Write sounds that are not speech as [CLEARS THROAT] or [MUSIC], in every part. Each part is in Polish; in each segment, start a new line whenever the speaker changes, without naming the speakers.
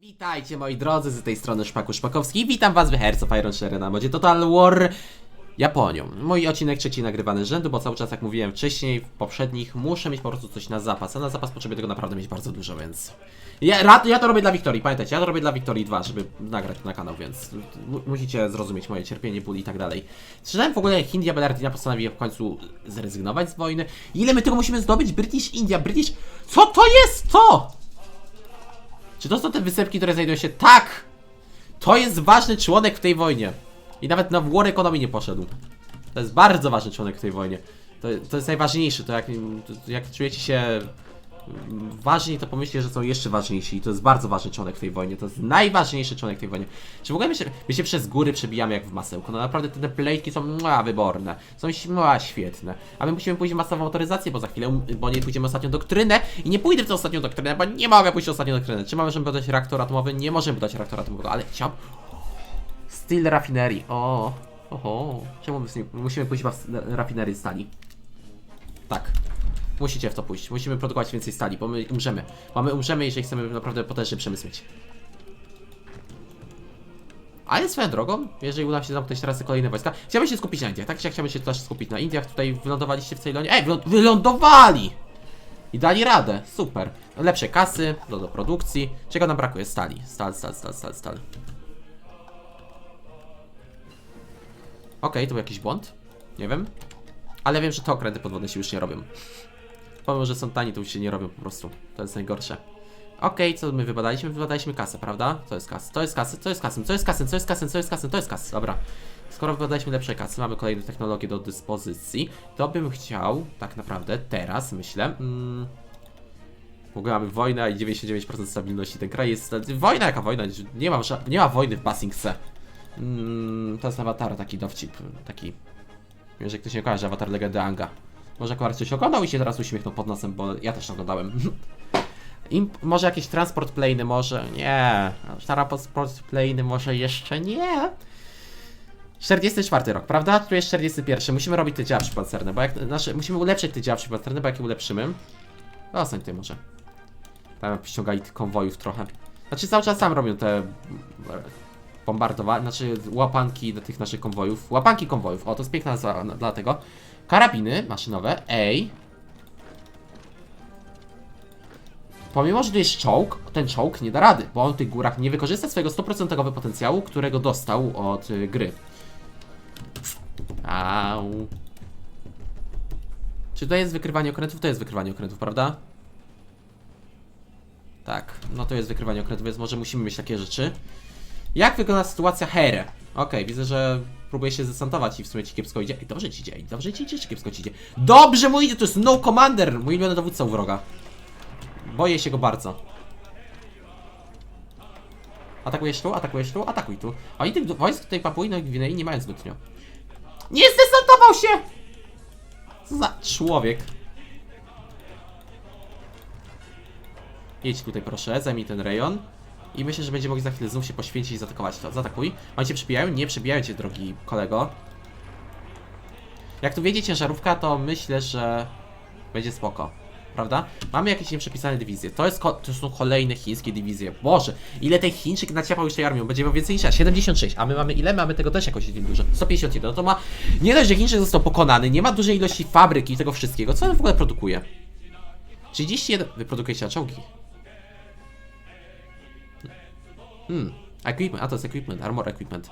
Witajcie moi drodzy, z tej strony Szpaku Szpakowski. Witam was w Hearts of Iron 4 na modzie Total War Japonią. Mój odcinek trzeci nagrywany z rzędu, bo cały czas jak mówiłem wcześniej, w poprzednich, muszę mieć po prostu coś na zapas, a na zapas potrzebuję tego naprawdę mieć bardzo dużo, więc... Ja, ja to robię dla Wiktorii, pamiętajcie, ja to robię dla Wiktorii 2, żeby nagrać na kanał, więc mu- musicie zrozumieć moje cierpienie, ból i tak dalej. Słyszałem w ogóle, Hindia Bellardina postanowiła w końcu zrezygnować z wojny. Ile my tego musimy zdobyć? British India, British... Co to jest to? Czy to są te wysepki, które znajdują się? Tak! To jest ważny członek w tej wojnie. I nawet na War Economy nie poszedł. To jest bardzo ważny członek w tej wojnie. To, to jest najważniejszy, to jak, to jak czujecie się ważni, to pomyślcie, że są jeszcze ważniejsi. I to jest bardzo ważny członek tej wojnie. To jest najważniejszy członek tej wojnie. Czy w ogóle my się, my się przez góry przebijamy jak w masełko? No naprawdę te plejki są mła, wyborne. Są mła, świetne. A my musimy pójść w masową autoryzację, bo za chwilę, bo nie pójdziemy ostatnią doktrynę. I nie pójdę w tę ostatnią doktrynę, bo nie mogę pójść w ostatnią doktrynę. Czy możemy podać reaktor atomowy? Nie możemy podać reaktora atomowego, ale chciałbym... Steel Raffinery. O, oho. Czemu my musimy pójść w rafinerii stali? Tak. Musicie w to pójść. Musimy produkować więcej stali, bo my umrzemy. Bo my umrzemy, jeżeli chcemy naprawdę potężny przemysł mieć. Ale swoją drogą, jeżeli uda się zamknąć teraz te kolejne wojska, chciałbym się skupić na Indiach, tak? Chciałbym się też skupić na Indiach? Tutaj wylądowaliście w Ceylonie. Ej, wylą- wylądowali! I dali radę, super. Lepsze kasy, do, do produkcji. Czego nam brakuje? Stali. Stal, stal, stal, stal, stal. Okej, to był jakiś błąd. Nie wiem. Ale wiem, że te okręty podwodne się już nie robią. Pomimo, że są tani, to już się nie robią po prostu. To jest najgorsze. Okej, co my wybadaliśmy? Wybadaliśmy kasę, prawda? To jest kasy, to jest kasy, to jest kasy, to jest kasy, to jest kasy, to jest kasy, to jest dobra. Skoro wybadaliśmy lepsze kasy, mamy kolejne technologie do dyspozycji, to bym chciał, tak naprawdę, teraz, myślę, mm, w ogóle mamy wojnę i 99% stabilności. Ten kraj jest... Wojna jaka wojna? Nie ma, nie ma wojny w Basing C. Mm, to jest awatar, taki dowcip, taki... Wiem, że ktoś nie kojarzy, awatar legendy Anga. Może akurat ktoś oglądał i się teraz uśmiechnął pod nosem, bo ja też oglądałem. [LAUGHS] Im, może jakieś transport plane, może nie. Transport plane, może jeszcze nie. 44 rok, prawda? Tu jest 41. Musimy robić te działa przypancerne, bo jak nasze, musimy ulepszyć te działa przypancerne, bo jak je ulepszymy. Zostań tutaj może. Tam ściągali tych konwojów trochę. Znaczy cały czas sam robią te bombardowania, znaczy łapanki do tych naszych konwojów. Łapanki konwojów, o to jest piękna nazwa na- dlatego. Karabiny maszynowe, ej. Pomimo, że tu jest czołg, ten czołg nie da rady, bo on w tych górach nie wykorzysta swojego 100% potencjału, którego dostał od y, gry. Au. Czy to jest wykrywanie okrętów? To jest wykrywanie okrętów, prawda? Tak, no to jest wykrywanie okrętów, więc może musimy mieć takie rzeczy. Jak wygląda sytuacja Here? Okej, widzę, że próbuje się zesantować i w sumie ci kiepsko idzie. Ej, dobrze ci idzie, dobrze ci idzie, czy kiepsko ci idzie? Dobrze mu idzie, to jest no commander! Mój ulubiony dowódca u wroga. Boję się go bardzo. Atakujesz tu, atakujesz tu, atakuj tu. A i tych wojsk tej Papui Nowej Gwinei nie mają zbytnio. Nie zdesantował się! Co za człowiek. Jedź tutaj proszę, zajmij ten rejon. I myślę, że będziemy mogli za chwilę znów się poświęcić i zaatakować to. Zaatakuj. Oni cię przybijają? Nie przybijają cię, drogi kolego. Jak tu wiedzie ciężarówka, to myślę, że będzie spoko. Prawda? Mamy jakieś nieprzepisane dywizje. To, jest to są kolejne chińskie dywizje. Boże, ile tych Chińczyk naciapał już tej armią? Będzie więcej niż ja. 76. A my mamy ile? Mamy tego też jakoś dużo. 151. No to ma... Nie dość, że Chińczyk został pokonany, nie ma dużej ilości fabryk i tego wszystkiego. Co on w ogóle produkuje? 31. Wyprodukujecie na czołgi. Hmm. Equipment, a to jest equipment, armor equipment.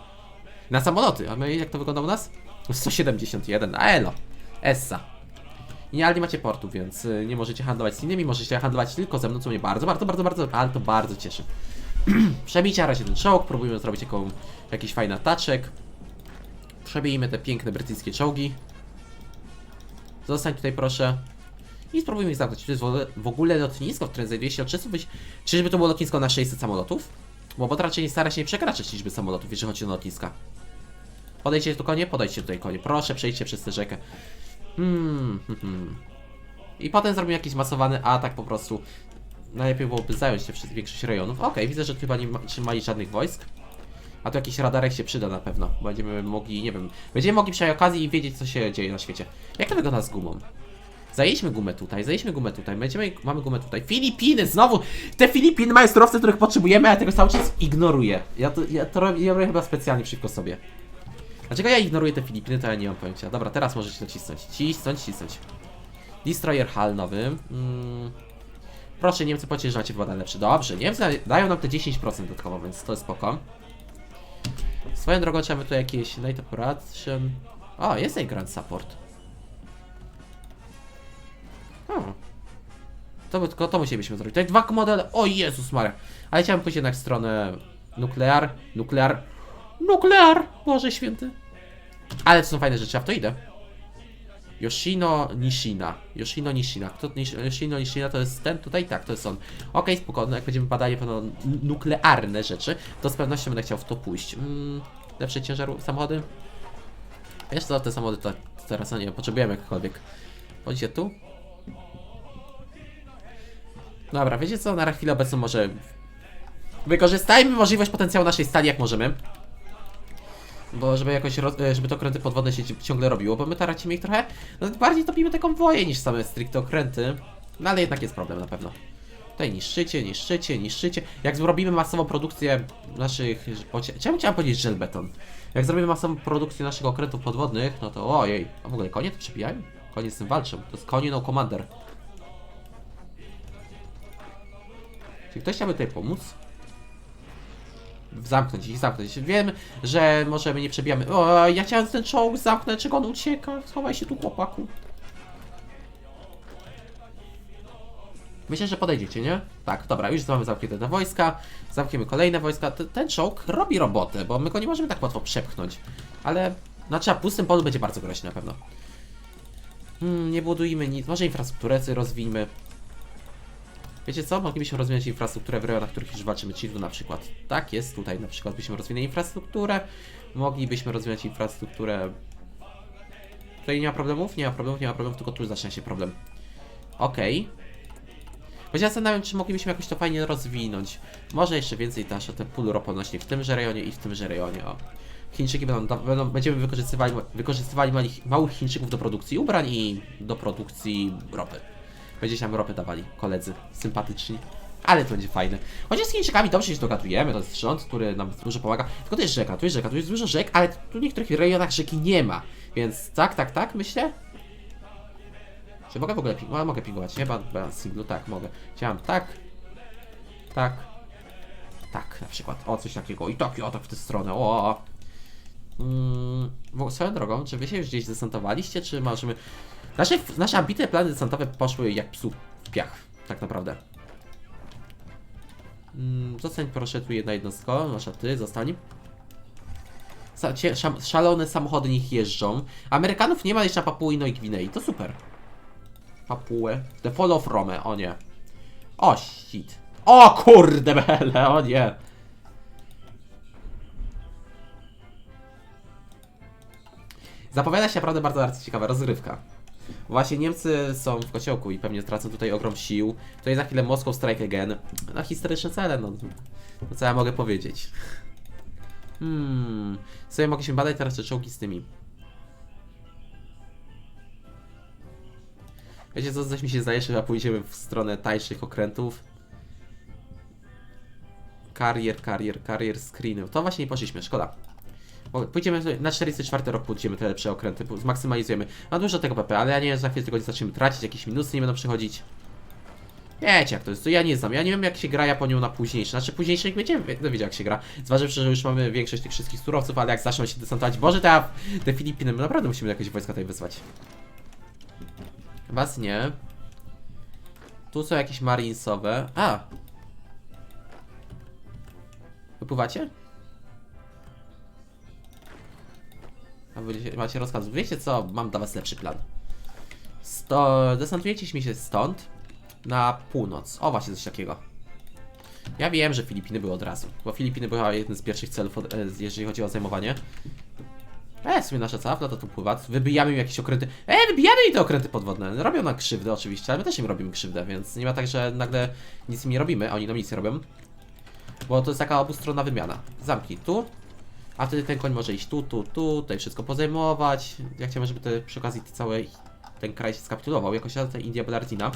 Na samoloty, a my jak to wygląda u nas? 171, a elo. Essa. Nie, ale nie macie portu, więc y, nie możecie handlować z innymi, możecie handlować tylko ze mną, co mnie bardzo, bardzo, bardzo, bardzo, ale to bardzo cieszy. [CLEARS THROAT] Przebijcie na razie ten czołg, próbujmy zrobić jaką, jakiś fajny ataczek. Przebijmy te piękne brytyjskie czołgi. Zostań tutaj proszę. I spróbujmy ich zamknąć. To jest w ogóle- lotnisko, w którym znajduje się od. Czyżby to było lotnisko na 600 samolotów? Bo bot raczej nie stara się nie przekraczać liczby samolotów, jeżeli chodzi o lotniska. Podejdźcie tu konie, podejdźcie tutaj konie. Proszę, przejdźcie przez tę rzekę. Hmm, hmm, hmm. I potem zrobimy jakiś masowany atak po prostu. Najlepiej byłoby zająć się przez większość rejonów. Okej, widzę, że tu chyba nie ma, trzymali żadnych wojsk. A tu jakiś radarek się przyda na pewno. Będziemy mogli, nie wiem, będziemy mogli przy okazji wiedzieć, co się dzieje na świecie. Jak to wygląda z gumą? Zajęliśmy gumę tutaj, zajęliśmy gumę tutaj, będziemy, mamy gumę tutaj. Filipiny, znowu! Te Filipiny mają surowce, których potrzebujemy, a ja tego cały czas ignoruję. Ja to, ja to robię, ja robię chyba specjalnie przeciwko sobie. Dlaczego ja ignoruję te Filipiny, to ja nie mam pojęcia. Dobra, teraz możecie nacisnąć. Cisnąć, cisnąć. Destroyer Hall nowy. Mm. Proszę, Niemcy płacić, że macie woda lepszy. Dobrze, Niemcy da- dają nam te 10% dodatkowo, więc to jest spoko. Swoją drogą trzeba tu jakieś Night Operation. O, jest tutaj Grand Support. To, tylko to musielibyśmy zrobić. Tutaj dwa modele. O Jezus Maria. Ale chciałem pójść jednak w stronę nuklear, nuklear, nuklear. Boże święty. Ale to są fajne rzeczy, ja w to idę. Yoshino Nishina. Yoshino Nishina. Kto Yoshino Nishina to jest ten tutaj? Tak, to jest on. Okej, spokojnie, jak będziemy badali pewno nuklearne rzeczy, to z pewnością będę chciał w to pójść. Mm, lepsze ciężaru samochody? Wiesz co, te samochody to teraz no nie potrzebujemy jakkolwiek. Chodźcie tu. Dobra, wiecie co, na chwilę obecną może wykorzystajmy możliwość potencjału naszej stali jak możemy. Bo żeby jakoś, e, żeby to okręty podwodne się ci- ciągle robiło, bo my taracimy ich trochę, no bardziej topimy te konwoje niż same stricte okręty. No ale jednak jest problem na pewno. Tutaj niszczycie, niszczycie, niszczycie. Jak zrobimy masową produkcję naszych... Czemu chciałem powiedzieć żelbeton? Jak zrobimy masową produkcję naszych okrętów podwodnych, no to ojej. A w ogóle konie to przebijają? Konie z tym walczą. To jest konie no commander. Czy ktoś chciałby tutaj pomóc? Zamknąć ich, zamknąć. Wiem, że może my nie przebijamy. O, ja chciałem ten czołg zamknąć, czego on ucieka? Schowaj się tu, chłopaku. Myślę, że podejdziecie, nie? Tak, dobra, już mamy zamknięte te wojska. Zamkniemy kolejne wojska. T- Ten czołg robi robotę, bo my go nie możemy tak łatwo przepchnąć. Ale, znaczy, a pustym polu będzie bardzo groźny na pewno. Hmm, nie budujmy nic. Może infrastrukturę rozwijmy. Wiecie co? Moglibyśmy rozwijać infrastrukturę w rejonach, w których już walczymy Childu na przykład. Tak jest, tutaj na przykład byśmy rozwinęli infrastrukturę. Moglibyśmy rozwijać infrastrukturę... Tutaj nie ma problemów? Nie ma problemów, nie ma problemów, tylko tu zaczyna się problem. Okej. Okay. Ja zastanawiam, czy moglibyśmy jakoś to fajnie rozwinąć. Może jeszcze więcej też o te pól w tymże rejonie i w tymże rejonie, o. Chińczyki będą, będą będziemy wykorzystywali, wykorzystywali małych Chińczyków do produkcji ubrań i do produkcji ropy. Będziecie nam ropę dawali, koledzy, sympatyczni. Ale to będzie fajne. Chociaż z Chińczykami dobrze się dogadujemy, to jest rząd, który nam dużo pomaga. Tylko to jest rzeka, tu jest rzeka, tu jest dużo rzek, ale tu w niektórych rejonach rzeki nie ma. Więc tak, tak, tak, myślę. Czy mogę w ogóle pingować? Mogę pingować, nie? Ba, ba, singlu, tak, mogę. Chciałem tak, tak, tak, na przykład. O, coś takiego. I tak, o, tak w tę stronę, o. Mm, swoją drogą, czy wy się już gdzieś desantowaliście, czy możemy... Nasze, nasze ambitne plany desantowe poszły jak psu w piach, tak naprawdę. Mm, zostań proszę tu jedna jednostka, nasza ty, zostań. Szalone samochody niech jeżdżą. Amerykanów nie ma jeszcze na Papui i Gwinei, to super. Papułę. The Fall of Rome, o nie. O, shit. O kurde bele, o nie. Zapowiada się naprawdę bardzo, bardzo ciekawa rozgrywka. Właśnie Niemcy są w kociołku i pewnie tracą tutaj ogrom sił. Tutaj za chwilę Moscow Strike Again. Na historyczne cele, no. no co ja mogę powiedzieć? Hmm. Sobie mogliśmy badać teraz te czołgi z tymi. Wiecie co, coś mi się zdaje, że chyba pójdziemy w stronę tańszych okrętów. Karier, karier, karier, screen. To właśnie nie poszliśmy, szkoda. Pójdziemy na 44 rok pójdziemy te lepsze okręty, zmaksymalizujemy. Mam dużo tego PP, ale ja nie wiem, za chwilę tylko zaczniemy tracić, jakieś minusy nie będą przychodzić. Wiecie jak to jest, to ja nie znam, ja nie wiem jak się gra Japonią na późniejsze, znaczy późniejszych będziemy będę wiedział jak się gra. Zważywszy, że już mamy większość tych wszystkich surowców, ale jak zaczną się desantować, Boże, te, te Filipiny, my naprawdę musimy jakieś wojska tutaj wysłać. Was nie. Tu są jakieś marinesowe. A! Wypływacie? A wy macie rozkaz. Wiecie co? Mam dla was lepszy plan. Sto... Desantujecie mi się stąd na północ. O, właśnie coś takiego. Ja wiem, że Filipiny były od razu, bo Filipiny były jednym z pierwszych celów, e, jeżeli chodzi o zajmowanie. E, w sumie nasza cała flota tu pływa. Wybijamy im jakieś okręty. E, wybijamy im te okręty podwodne. Robią nam krzywdę oczywiście, ale my też im robimy krzywdę, więc nie ma tak, że nagle nic im nie robimy, a oni nam nic nie robią. Bo to jest taka obustronna wymiana. Zamknij tu, a wtedy ten koń może iść tu, tu, tu, tutaj wszystko pozajmować. Ja chciałem, żeby te, przy okazji te całe ten kraj się skapitulował. Jakoś ta India Belardina.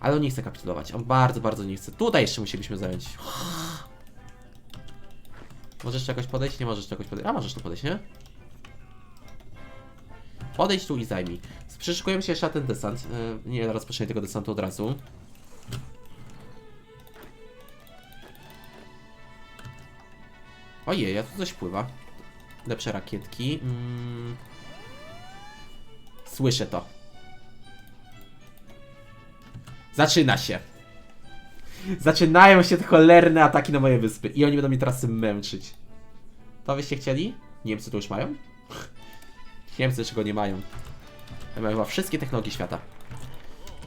Ale on nie chce kapitulować. On bardzo, bardzo nie chce. Tutaj jeszcze musielibyśmy zająć. Możesz jakoś podejść? Nie możesz jakoś podejść. A możesz tu podejść, nie? Podejdź tu i zajmij. Przyszykujemy się jeszcze na ten desant. Yy, nie rozpoczynaj tego desantu od razu. Ojej, ja tu coś pływa. Lepsze rakietki. Mm. Słyszę to. Zaczyna się. Zaczynają się te cholerne ataki na moje wyspy. I oni będą mnie teraz męczyć. To byście chcieli? Niemcy to już mają? [LAUGHS] Niemcy czego nie mają. Ja mają chyba wszystkie technologie świata.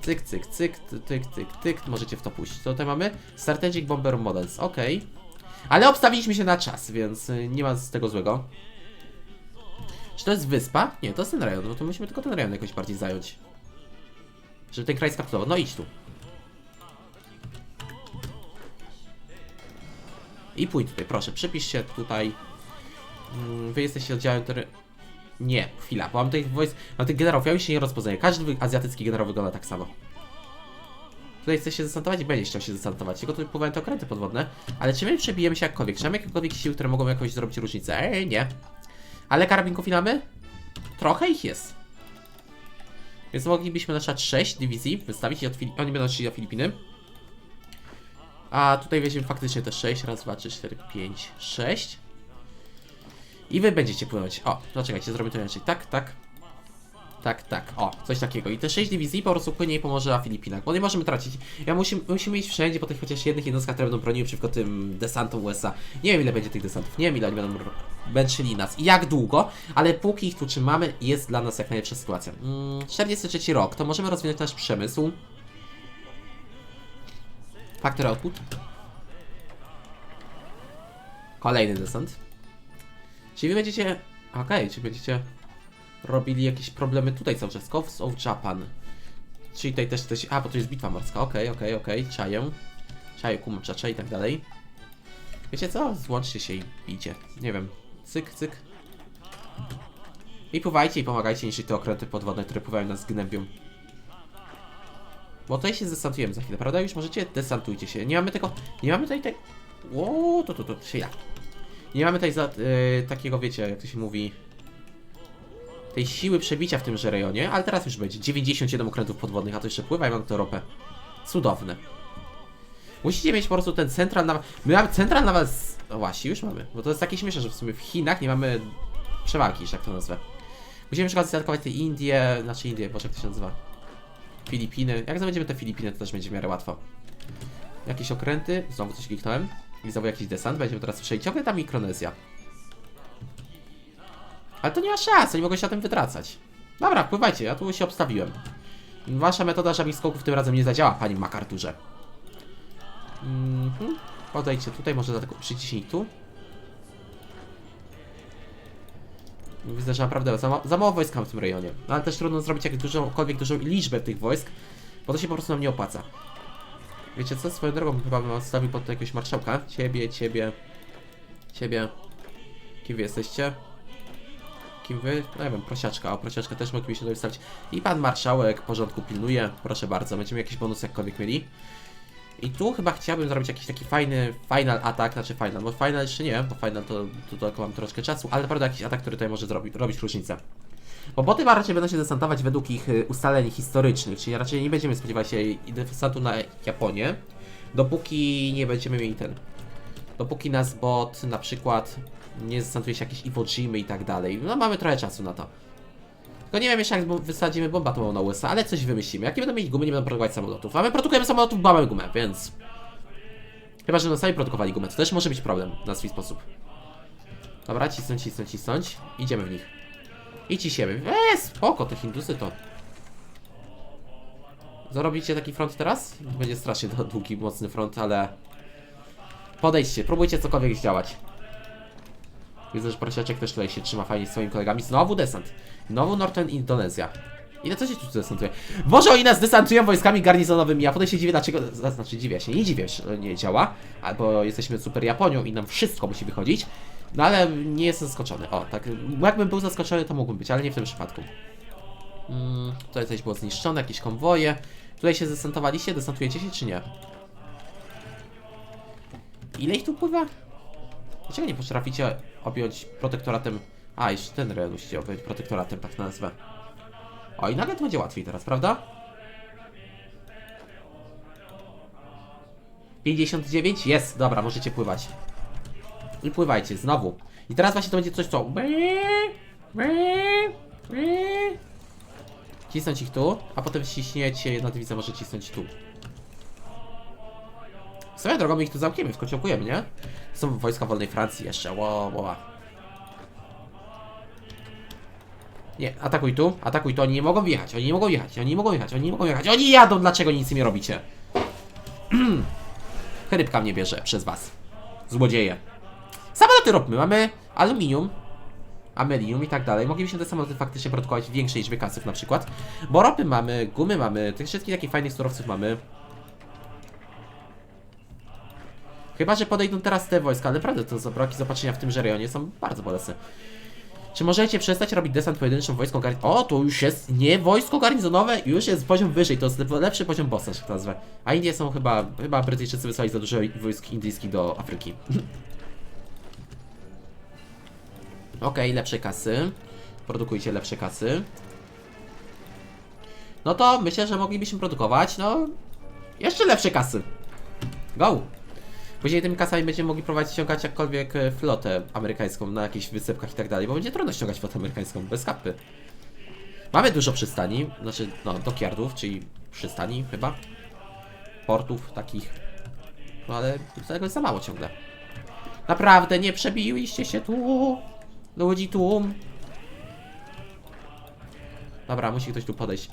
Cyk, cyk, cyk, ty- tyk, tyk, tyk. Możecie w to puścić. Co tutaj mamy? Strategic Bomber Models. Okej. Ale obstawiliśmy się na czas, więc y, nie ma z tego złego. Czy to jest wyspa? Nie, to jest ten rejon. No to musimy tylko ten rejon jakoś bardziej zająć. Żeby ten kraj skaptulował. No idź tu. I pójdź tutaj, proszę, przypisz się tutaj. Mm, Wy jesteście oddziałem, który... Nie, chwila, bo mam tych wojsk, mam tych generałów, ja już się nie rozpoznaję. Każdy azjatycki generał wygląda tak samo. Tutaj chce się desantować i będzie chciał się desantować. Tylko tu pływają te okręty podwodne. Ale czy my przebijemy się jakkolwiek? Czy mamy jakiekolwiek siły, które mogą jakoś zrobić różnicę? Ej, nie. Ale karabinków ile mamy? Trochę ich jest. Więc moglibyśmy na przykład 6 dywizji wystawić i od oni będą szli do Filipiny. A tutaj weźmiemy faktycznie te 6. Raz, dwa, trzy, cztery, pięć, sześć. I wy będziecie płynąć. O, no czekajcie, zrobię to inaczej. Tak, tak. Tak, tak. O, coś takiego. I te 6 dywizji po prostu płynie i pomoże na Filipinach, bo nie możemy tracić. Ja musimy, musimy iść wszędzie po tych chociaż jednych jednostkach, które będą broniły przeciwko tym desantom USA. Nie wiem ile będzie tych desantów, nie wiem ile oni będą męczyli nas i jak długo, ale póki ich tu trzymamy, jest dla nas jak najlepsza sytuacja. Mm, 43 rok, to możemy rozwinąć nasz przemysł. Factory output. Kolejny desant. Czyli wy będziecie... Okej, czy będziecie robili jakieś problemy tutaj cały czas. Coves of Japan. Czyli tutaj też coś... A, bo to jest bitwa morska. Okej, okej, okej. Czaję. Czaję, kumczacza i tak dalej. Wiecie co? Złączcie się i bijcie. Nie wiem. Cyk, cyk. I pływajcie i pomagajcie niszczyć te okręty podwodne, które pływają nas gnębią. Bo tutaj się zdesantujemy za chwilę, prawda? Już możecie? Desantujcie się. Nie mamy tego... Nie mamy tutaj... Te... O, to, to, to, to się ja. Nie mamy tutaj za, y, takiego, wiecie, jak to się mówi... Tej siły przebicia w tymże rejonie, ale teraz już będzie. 97 okrętów podwodnych, a to jeszcze pływa i mam to ropę. Cudowne. Musicie mieć po prostu ten central naval... My mamy central naval... No właśnie, już mamy. Bo to jest takie śmieszne, że w sumie w Chinach nie mamy przewagi, że jak to nazwę. Musimy przykład zaatakować te Indie, znaczy Indie, boże jak to się nazywa? Filipiny. Jak zdobędziemy te Filipiny, to też będzie w miarę łatwo. Jakieś okręty, znowu coś kliknąłem. I znowu jakiś desant, będziemy teraz przejść. Ciągle tam Mikronezja. Ale to nie ma szans, oni mogą się na tym wytracać. Dobra, pływajcie, ja tu się obstawiłem. Wasza metoda żabich skoków tym razem nie zadziała, panie MacArthurze. Mhm. Podejdźcie tutaj, może dlatego przyciśnij tu. Widzę, że naprawdę za, ma za mało wojsk mam w tym rejonie. No ale też trudno zrobić jak dużąkolwiek dużą liczbę tych wojsk, bo to się po prostu nam nie opłaca. Wiecie co, swoją drogą chyba bym odstawił pod to jakiegoś marszałka. Ciebie, ciebie, ciebie. Kim wy jesteście? Wy? No nie wiem, prosiaczka. O, prosiaczka też moglibyśmy tutaj wstawić. I pan marszałek porządku pilnuje. Proszę bardzo, będziemy jakiś bonus jakkolwiek mieli. I tu chyba chciałbym zrobić jakiś taki fajny final atak, znaczy final, bo final jeszcze nie, bo final to, to tylko mam troszkę czasu, ale naprawdę jakiś atak, który tutaj może zrobić, robić różnicę. Bo boty raczej będą się desantować według ich y, ustaleń historycznych, czyli raczej nie będziemy spodziewać się desantu na Japonię, dopóki nie będziemy mieli ten. Dopóki nas bot na przykład nie zdesantuje się jakieś Iwo Jimy i tak dalej. No mamy trochę czasu na to. Tylko nie wiem jeszcze jak wysadzimy bombę atomową na USA, ale coś wymyślimy. Jakie będą mieć gumy, nie będą produkować samolotów. A my produkujemy samolotów, bo mamy gumę, więc... Chyba, że na sami produkowali gumę, to też może być problem na swój sposób. Dobra, cisnąć, cisnąć, cisnąć. Idziemy w nich. I ciśniemy. Eee, spoko, te Hindusy to... Zarobicie taki front teraz? Będzie strasznie [LAUGHS] długi, mocny front, ale... Podejdźcie, próbujcie cokolwiek zdziałać. Widzę, że prosiaczek też tutaj się trzyma fajnie z swoimi kolegami. Znowu desant. Znowu Northern Indonezja. Ile co się tu desantuje? Może oni nas desantują wojskami garnizonowymi, a potem się dziwię dlaczego, znaczy dziwię się, nie dziwię, że nie działa, albo jesteśmy super Japonią i nam wszystko musi wychodzić, no ale nie jestem zaskoczony, o tak, jakbym był zaskoczony to mógłbym być, ale nie w tym przypadku. Mm, tutaj coś było zniszczone, jakieś konwoje. Tutaj się zdesantowaliście? Desantujecie się czy nie? Ile ich tu pływa? Dlaczego nie potraficie objąć protektoratem... A, jeszcze ten rejon musicie objąć protektoratem, tak na nazwę. O, i nagle to będzie łatwiej teraz, prawda? 59? Jest, dobra, możecie pływać. I pływajcie, znowu. I teraz właśnie to będzie coś, co... Cisnąć ich tu, a potem ściśniecie jedna dywizja może cisnąć tu. Swoją drogą ich tu zamkniemy, wkociąkujemy, nie? Są wojska wolnej Francji jeszcze, ło, ło. Nie, atakuj tu, atakuj tu, oni nie mogą wjechać, oni nie mogą wjechać, oni nie mogą wjechać, oni nie mogą wjechać, oni jadą, dlaczego nic nie robicie? [CLEARS THROAT] Rybka mnie bierze przez was. Złodzieje. Samoloty ropmy, mamy aluminium, amelium i tak dalej. Moglibyśmy te samoloty faktycznie produkować w większej liczbie kasów na przykład. Bo ropy mamy, gumy mamy, tych wszystkich takich fajnych surowców mamy. Chyba, że podejdą teraz te wojska, ale naprawdę to zabraki zobaczenia w tymże rejonie są bardzo bolesne. Czy możecie przestać robić desant pojedynczym wojską garnizonowe? O, to już jest nie wojsko garnizonowe, już jest poziom wyżej, to jest lepszy poziom bossa, tak to nazwę. A Indie są chyba, chyba Brytyjczycy wysłali za dużo wojsk indyjskich do Afryki. [LAUGHS] Okej, lepsze kasy. Produkujcie lepsze kasy. No to myślę, że moglibyśmy produkować, no... Jeszcze lepsze kasy. Go! Później tymi kasami będziemy mogli próbować ściągać jakkolwiek e, flotę amerykańską na jakichś wysypkach i tak dalej, bo będzie trudno ściągać flotę amerykańską bez kapy. Mamy dużo przystani, znaczy no dockyardów, czyli przystani chyba. Portów takich. No ale tego jest za mało ciągle. Naprawdę nie przebiłyście się tu. Ludzi tłum. Dobra, musi ktoś tu podejść.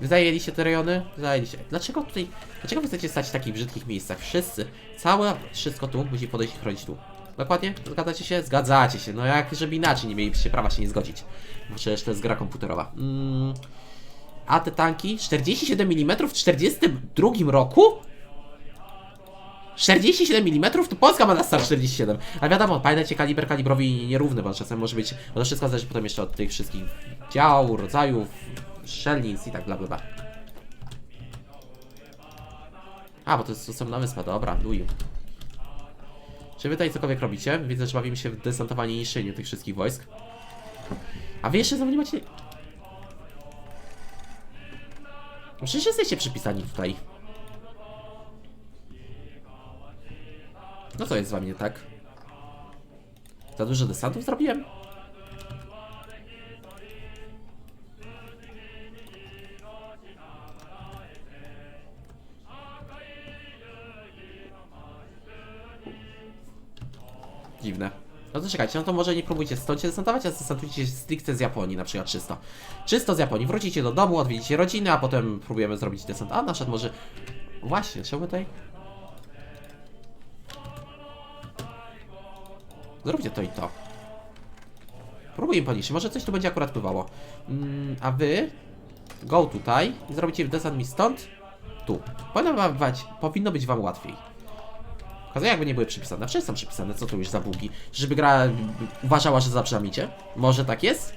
Wy zajęliście te rejony? Zajęliście. Dlaczego tutaj... Dlaczego wy chcecie stać w takich brzydkich miejscach? Wszyscy. Całe wszystko tu musi podejść i chronić tu. Dokładnie? Zgadzacie się? Zgadzacie się. No jak żeby inaczej nie mielibyście prawa się nie zgodzić. Bo przecież to jest gra komputerowa. Mm. A te tanki? 47 mm w 42 roku? 47 mm? To Polska ma na start 47. A wiadomo, pamiętajcie, kaliber kalibrowi nierówny, bo czasem może być. Bo to wszystko zależy potem jeszcze od tych wszystkich dział, rodzajów, strzelnic i tak bla bla bla. A, bo to jest osobna wyspa, dobra, luju. Czy wy tutaj cokolwiek robicie? Widzę, że bawimy się w desantowanie i niszczeniu tych wszystkich wojsk. A wy jeszcze znowu nie macie... No Przecież jesteście przypisani tutaj. No co jest z wami nie tak? Za dużo desantów zrobiłem? Dziwne. No to czekajcie, no to może nie próbujcie stąd się desantować, a zdesantujcie się stricte z Japonii, na przykład czysto. Czysto z Japonii. Wrócicie do domu, odwiedzicie rodzinę, a potem próbujemy zrobić desant. A na przykład może... Właśnie, czemu tutaj... Zróbcie to i to. Próbuję podnieść, może coś tu będzie akurat pływało. Mm, a wy... Go tutaj i zrobicie desant mi stąd. Tu. Powinno, wam, powinno być wam łatwiej. Pokazuję jakby nie były przypisane. Przecież są przypisane, co to już za bugi? Żeby gra uważała, że zaprzamicie? Może tak jest?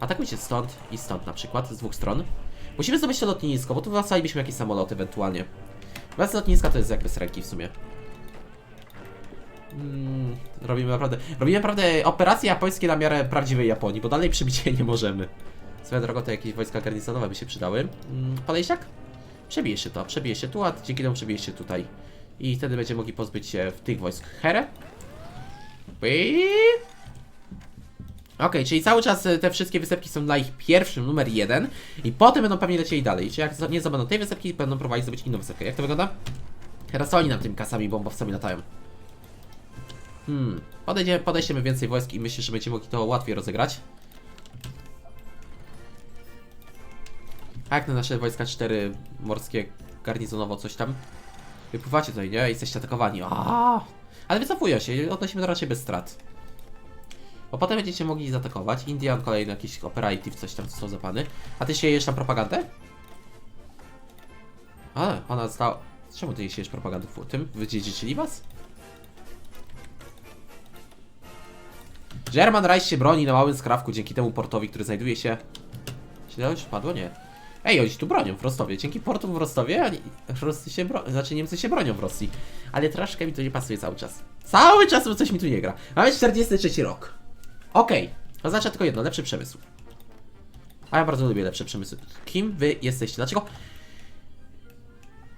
Atakujcie stąd i stąd na przykład, z dwóch stron. Musimy zdobyć to lotnisko, bo tu wracalibyśmy jakieś samoloty ewentualnie. Bez lotniska to jest jakby sreki w sumie. Mm, robimy naprawdę, robimy naprawdę operacje japońskie na miarę prawdziwej Japonii, bo dalej [LAUGHS] przybicie nie możemy. Swoją drogą to jakieś wojska garnizonowe by się przydały. Mm, podejściak? Przebije się to, przebije się tu, a dzięki temu przebije się tutaj. I wtedy będziemy mogli pozbyć się tych wojsk Here. Okej, czyli cały czas e, te wszystkie wysepki są dla ich pierwszym, numer jeden. I potem będą pewnie lecieli dalej. Czyli jak nie zdobędą tej wysepki, będą próbowali zdobyć inną wysepkę. Jak to wygląda? Teraz oni nam tymi kasami bombowcami latają? Hmm, podejdzie, podejdziemy więcej wojsk i myślę, że będziemy mogli to łatwiej rozegrać. A jak na nasze wojska 4 morskie garnizonowo coś tam? Wypływacie tutaj, nie? Jesteście atakowani. Aaaa! Ale wycofują się, odnosimy to raczej bez strat. Bo potem będziecie mogli zaatakować. Indian kolejny jakiś operative, coś tam, co są zapany. A ty siejesz tam propagandę? A, ona została... Czemu ty siejesz propagandę w tym? Wydziedziczyli was? German Reich się broni na małym skrawku dzięki temu portowi, który znajduje się to już padło? Nie. Ej, oni się tu bronią w Rostowie. Dzięki portom w Rostowie oni, Rosji się bro... znaczy Niemcy się bronią w Rosji. Ale troszkę mi to nie pasuje cały czas. Cały czas bo coś mi tu nie gra. Mamy 43 rok. Okej. Oznacza tylko jedno, lepszy przemysł. A ja bardzo lubię lepsze przemysły. Kim wy jesteście? Dlaczego?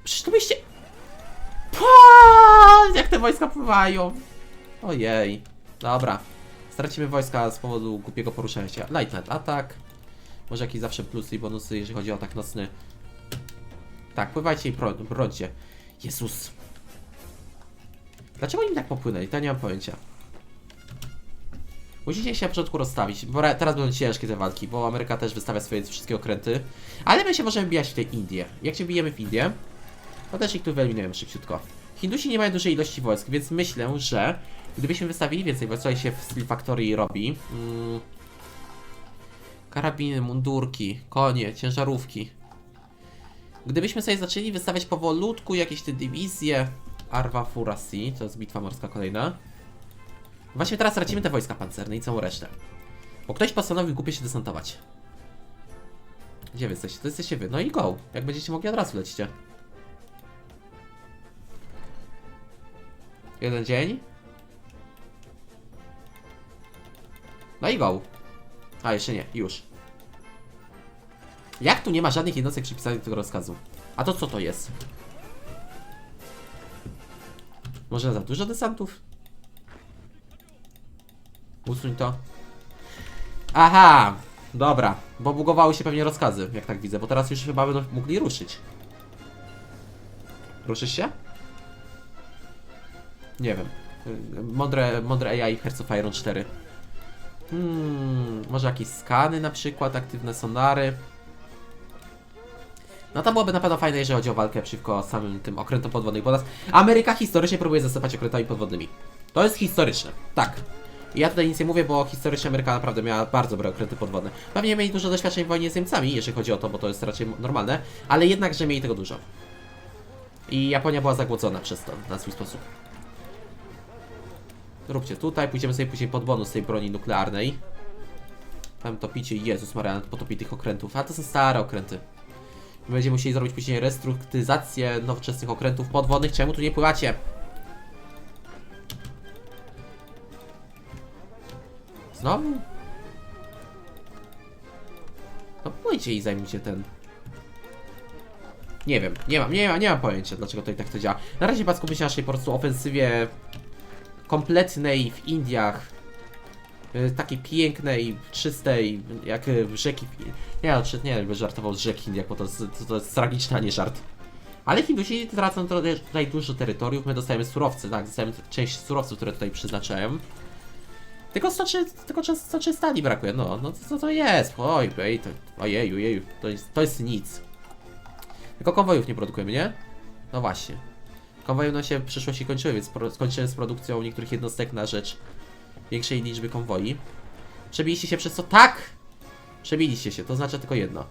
Przecież to byście... Jak te wojska pływają. Ojej. Dobra. Stracimy wojska z powodu głupiego poruszania się. Lightning atak. Może jakieś zawsze plusy i bonusy, jeżeli chodzi o atak nocny. Tak, pływajcie i bro- brońcie. Jezus. Dlaczego oni tak popłynęli? To nie mam pojęcia. Musicie się na początku rozstawić, bo teraz będą ciężkie te walki, bo Ameryka też wystawia swoje wszystkie okręty. Ale my się możemy bijać w tej Indie. Jak się bijemy w Indię, to też ich tu wyeliminujemy szybciutko. Hindusi nie mają dużej ilości wojsk, więc myślę, że gdybyśmy wystawili więcej co się w Steel Factory robi. Mm, karabiny, mundurki, konie, ciężarówki. Gdybyśmy sobie zaczęli wystawiać powolutku jakieś te dywizje Arwa Furasi, to jest bitwa morska kolejna. Właśnie teraz tracimy te wojska pancerne i całą resztę. Bo ktoś postanowił głupie się desantować. Gdzie wy jesteście? To jesteście wy. No i go. Jak będziecie mogli od razu lecicie. Jeden dzień. No i go. A, jeszcze nie. Już. Jak tu nie ma żadnych jednostek przypisanych do tego rozkazu? A to co to jest? Może za dużo desantów? Usuń to. Aha! Dobra, bo bugowały się pewnie rozkazy, jak tak widzę, bo teraz już chyba będą mogli ruszyć. Ruszysz się? Nie wiem. Mądre, mądre AI Hearts of Iron 4. Hmm, może jakieś skany na przykład, aktywne sonary. No to byłoby na pewno fajne, jeżeli chodzi o walkę przeciwko samym tym okrętom podwodnym, bo nas Ameryka historycznie próbuje zasypać okrętami podwodnymi. To jest historyczne, tak. I ja tutaj nic nie mówię, bo historycznie Ameryka naprawdę miała bardzo dobre okręty podwodne. Pewnie mieli dużo doświadczeń w wojnie z Niemcami, jeżeli chodzi o to, bo to jest raczej normalne, ale jednakże mieli tego dużo. I Japonia była zagłodzona przez to, na swój sposób. Róbcie tutaj, pójdziemy sobie później pod bonus tej broni nuklearnej. Tam topicie, Jezus Marian, potopi tych okrętów, a to są stare okręty. Będziemy musieli zrobić później restrukturyzację nowoczesnych okrętów podwodnych. Czemu tu nie pływacie? Znowu? No pójdźcie i zajmijcie ten. Nie wiem, nie mam, nie mam, nie mam pojęcia dlaczego i tak to działa. Na razie się na naszej po prostu ofensywie kompletnej w Indiach. Y, Takiej pięknej, czystej, jak y, rzeki. Nie, no, nie będę żartował z rzek Indiach, bo to, to, to jest tragiczny, a nie żart. Ale Hindusi tracą tutaj dużo terytoriów, my dostajemy surowce, tak, dostajemy część surowców, które tutaj przeznaczałem. Tylko stoczy, tylko często stoczy stali brakuje, no, no co to jest? Oj, ej, to, ojeju, ojeju, to jest, to jest nic. Tylko konwojów nie produkujemy, nie? No właśnie. Konwoje się w przyszłości kończyły, więc skończyłem z produkcją niektórych jednostek na rzecz większej liczby konwoi. Przebiliście się przez co? Tak! Przebiliście się, to znaczy tylko jedno.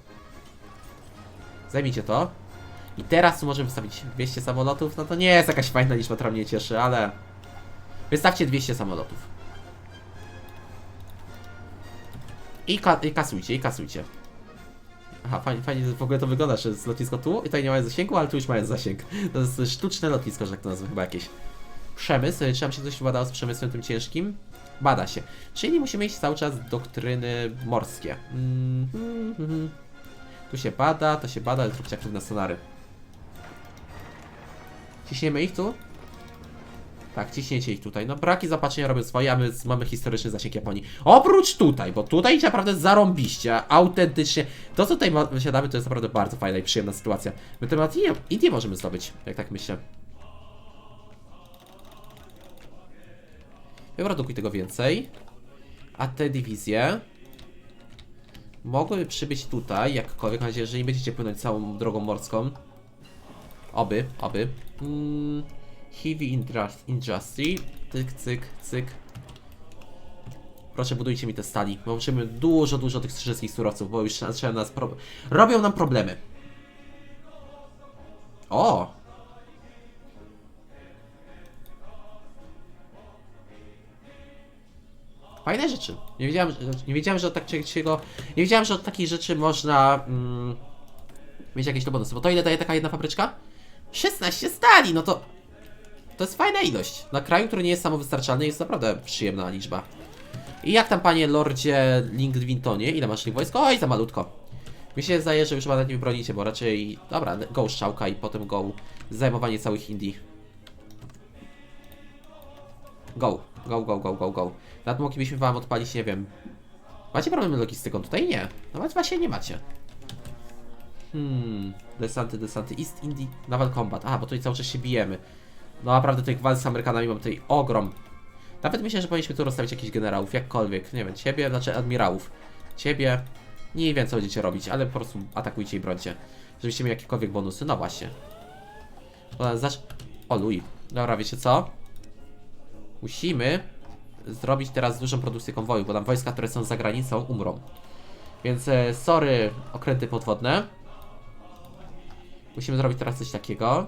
Zajmijcie to. I teraz tu możemy wystawić 200 samolotów. No to nie jest jakaś fajna liczba, która mnie cieszy, ale... Wystawcie 200 samolotów. I, ka I kasujcie, i kasujcie. Aha, fajnie, fajnie w ogóle to wygląda, że jest lotnisko tu i tutaj nie mają zasięgu, ale tu już mają zasięg. To jest sztuczne lotnisko, że tak to nazwę chyba jakieś. Przemysł, czy tam się coś badało z przemysłem tym ciężkim? Bada się. Czyli musimy mieć cały czas doktryny morskie. Mm, mm, mm. Tu się bada, to się bada, ale zróbcie aktywne sonary. Ciśniemy ich tu? Tak, ciśniecie ich tutaj. No braki zapatrzenia robią swoje, a my mamy historyczny zasięg Japonii. Oprócz tutaj, bo tutaj naprawdę zarąbiście, autentycznie. To co tutaj wysiadamy to jest naprawdę bardzo fajna i przyjemna sytuacja. My temat Indię możemy zdobyć, jak tak myślę. Wyprodukuj tego więcej. A te dywizje mogłyby przybyć tutaj, jakkolwiek, mam nadzieję, że nie będziecie płynąć całą drogą morską. Oby, oby. Mm, heavy industry. Cyk, cyk, cyk. Proszę, budujcie mi te stali, bo musimy dużo, dużo tych wszystkich surowców, bo już zaczynają nas pro... robią nam problemy. O! Fajne rzeczy. Nie wiedziałem, nie wiedziałem, że od takiego, nie wiedziałem, że od takich rzeczy można mm, mieć jakieś to bonusy. Bo to ile daje taka jedna fabryczka? 16 stali, no to to jest fajna ilość. Na kraju, który nie jest samowystarczalny, jest naprawdę przyjemna liczba. I jak tam, panie lordzie Linkedwintonie? Ile masz tych wojsk? Oj, za malutko. Mi się zdaje, że już chyba nawet nie bronicie, bo raczej... Dobra, go strzałka i potem go zajmowanie całych Indii. Go, go, go, go, go, go. Nawet moglibyśmy wam odpalić, nie wiem... Macie problemy logistyką? Tutaj nie. Nawet właśnie nie macie. Hmm... Desanty, desanty, East Indie, Naval Combat. Aha, bo tutaj cały czas się bijemy. No naprawdę tych walk z Amerykanami mam tutaj ogrom. Nawet myślę, że powinniśmy tu rozstawić jakichś generałów, jakkolwiek. Nie wiem, ciebie, znaczy admirałów. Ciebie. Nie wiem, co będziecie robić, ale po prostu atakujcie i brońcie. Żebyście mieli jakiekolwiek bonusy. No właśnie. Zacz... O, luj. Dobra, wiecie co? Musimy zrobić teraz dużą produkcję konwoju, bo tam wojska, które są za granicą, umrą. Więc e, sorry, okręty podwodne. Musimy zrobić teraz coś takiego.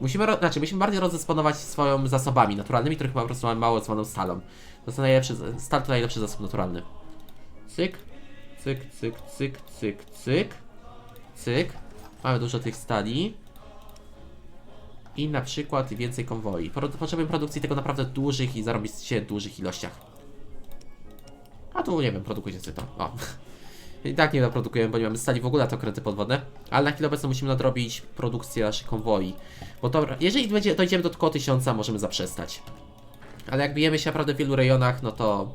Musimy, znaczy, musimy bardziej rozdysponować swoją zasobami naturalnymi, których po prostu mamy mało zwaną stalą. To jest najlepszy, stal to najlepszy zasób naturalny. Cyk, cyk, cyk, cyk, cyk, cyk, cyk. Mamy dużo tych stali. I na przykład więcej konwoi. Potrzebujemy produkcji tego naprawdę dużych i zarobiście dużych ilościach. A tu nie wiem, produkujcie sobie to. O. I tak nie naprodukujemy, bo nie mamy stali w ogóle na te okręty podwodne. Ale na chwilę obecną musimy nadrobić produkcję naszych konwoi. Bo to, jeżeli będzie, dojdziemy do około tysiąca, możemy zaprzestać. Ale jak bijemy się naprawdę w wielu rejonach, no to...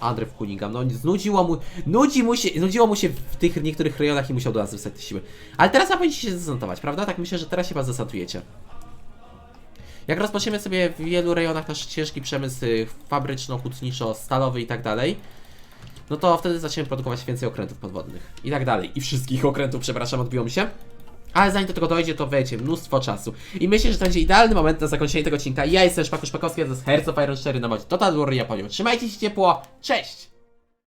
Andrew Cunningham, no znudziło mu, nudzi mu się, znudziło mu się w tych niektórych rejonach i musiał do nas wystać te siły. Ale teraz chyba powinniście się zdesantować, prawda? Tak myślę, że teraz się chyba zdesantujecie. Jak rozpoczniemy sobie w wielu rejonach nasz ciężki przemysł y, fabryczno-hutniczo-stalowy i tak dalej, no to wtedy zaczniemy produkować więcej okrętów podwodnych. I tak dalej. I wszystkich okrętów, przepraszam, odbiło mi się. Ale zanim do tego dojdzie, to wiecie, mnóstwo czasu. I myślę, że to będzie idealny moment na zakończenie tego odcinka. Ja jestem Szpaku Szpakowski, a to jest Iron 4 na modzie Total War Japonią. Trzymajcie się ciepło, cześć!